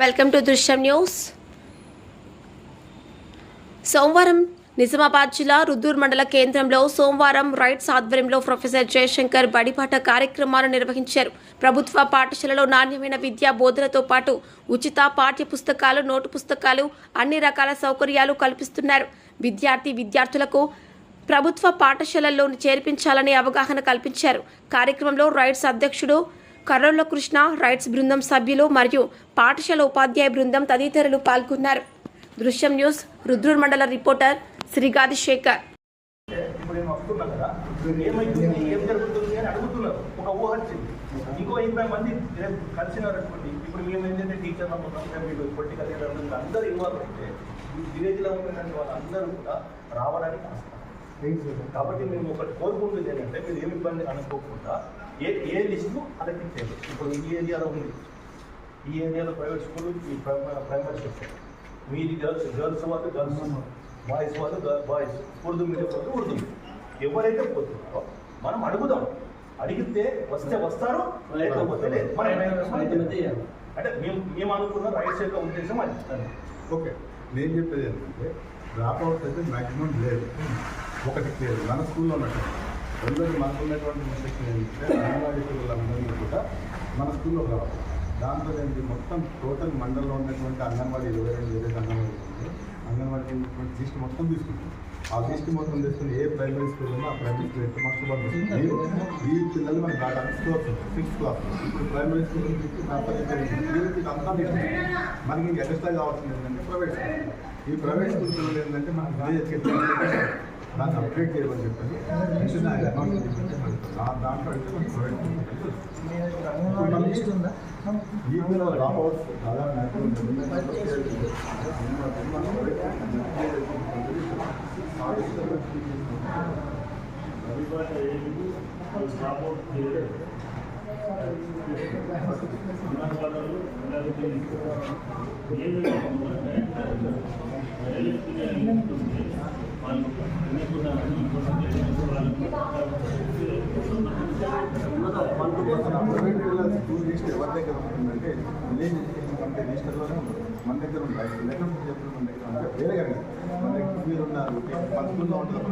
Welcome to దృశ్యం news సోమవారం నిజామాబాద్ జిల్లా రుద్దూర్ మండల కేంద్రంలో సోమవారం రైట్స్ ఆధ్వర్యంలో ప్రొఫెసర్ జయశంకర్ బడిపాట కార్యక్రమాలు నిర్వహించారు. ప్రభుత్వ పాఠశాలలో నాణ్యమైన విద్యా బోధనతో పాటు ఉచిత పాఠ్య పుస్తకాలు నోటు పుస్తకాలు అన్ని రకాల సౌకర్యాలు కల్పిస్తున్నారు. విద్యార్థి విద్యార్థులకు ప్రభుత్వ పాఠశాలల్లో చేర్పించాలని అవగాహన కల్పించారు. కార్యక్రమంలో రైట్స్ అధ్యక్షుడు కర్రోళ్ళ కృష్ణ రైట్స్ బృందం సభ్యులు మరియు పాఠశాల ఉపాధ్యాయ బృందం తదితరులు పాల్గొన్నారు. దృశ్యం న్యూస్ రుద్రూర్ మండల రిపోర్టర్ శ్రీగాది శేఖర్ ఒక ఊహ వచ్చింది ఇంకో ఇరవై మంది రేపు కలిసినారనుకోండి ఇప్పుడు మేము ఏంటంటే టీచర్ ఉన్నాం మీరు పొలిటికల్ లీడర్ అందరూ ఇవ్వాలి అయితే విలేజ్లో ఉన్నటువంటి వాళ్ళందరూ కూడా రావడానికి కాబట్టి మేము ఒకటి కోరుకుంటుంది ఏంటంటే మీరు ఏమి ఇబ్బంది అనుకోకుండా ఏ ఏ లిస్టు అలాంటి చేయాలి ఇప్పుడు ఈ ఏరియాలో ఉంది. ఈ ఏరియాలో ప్రైవేట్ స్కూల్ ఈ ప్రైమరీ ప్రైమరీ స్కూల్ మీది గర్ల్స్ గర్ల్స్ వాళ్ళు గర్ల్స్ బాయ్స్ వాళ్ళు బాయ్స్ ఉర్దూ మీడియం వాళ్ళు ఉర్దూ మీడియం. ఎవరైతే పోతున్నారో మనం అడుగుదాం. అడిగితే వస్తే వస్తారు లేకపోతే లేదు. మనం అంటే మేము మేము అనుకున్న రైట్స్ యొక్క ఉద్దేశం అది. ఓకే. నేను చెప్పేది ఏంటంటే డ్రాప్ అవుట్ అయితే మ్యాక్సిమం లేదు. ఒకటి లేదు. మన స్కూల్లో ఉన్నట్టు. రెండోది మనకు ఉన్నటువంటి మిస్టేక్ ఏంటంటే అంగన్వాడీ పిల్లలందరినీ కూడా మన స్కూల్లో రావాలి. దాంతో ఏంటి మొత్తం టోటల్ మండలంలో ఉన్నటువంటి అంగన్వాడీ ఇరవై రెండు ఏదైతే అంగన్వాడీ ఉందో అంగన్వాడీ ఉన్నటువంటి లిస్ట్ మొత్తం తీసుకుంటాం. ఆ లిస్ట్ మొత్తం తీసుకుని ఏ ప్రైమరీ స్కూల్ ఉందో ఆ ప్రైమరీ స్కూల్ ఎంత మాస్టర్ పడుతుంది ఈ పిల్లలు మనకి బాగా స్కూల్స్ సిక్స్త్ క్లాస్ ఇప్పుడు ప్రైమరీ స్కూల్ నుంచి వీళ్ళకి అంతా మనకి ఇంకా ఎక్స్ట్రా కావాల్సింది ఏంటంటే ప్రైవేట్ స్కూల్. ఈ ప్రైవేట్ స్కూల్ పిల్లలు ఏంటంటే మనకి దాన్ని అప్డేట్ చేయమని చెప్పని వెంటనే ఆయన అకౌంట్ దాంట్లో అయితే మనకి ప్రైవేట్ స్కూల్ మనకి డ్రాప్ టూ రిజిస్టర్ ఎవరి దగ్గర ఉంటుందంటే విలేజ్ ఎడ్యుకేషన్ కమిటీ రిజిస్టర్లోనే ఉంటుంది. మన దగ్గర ఉంటాయి. లెటర్ చెప్పిన మన దగ్గర ఉంటాయి వేరే కానీ మన దగ్గర మీరు ఉన్నారు మన స్కూల్లో ఉంటుంది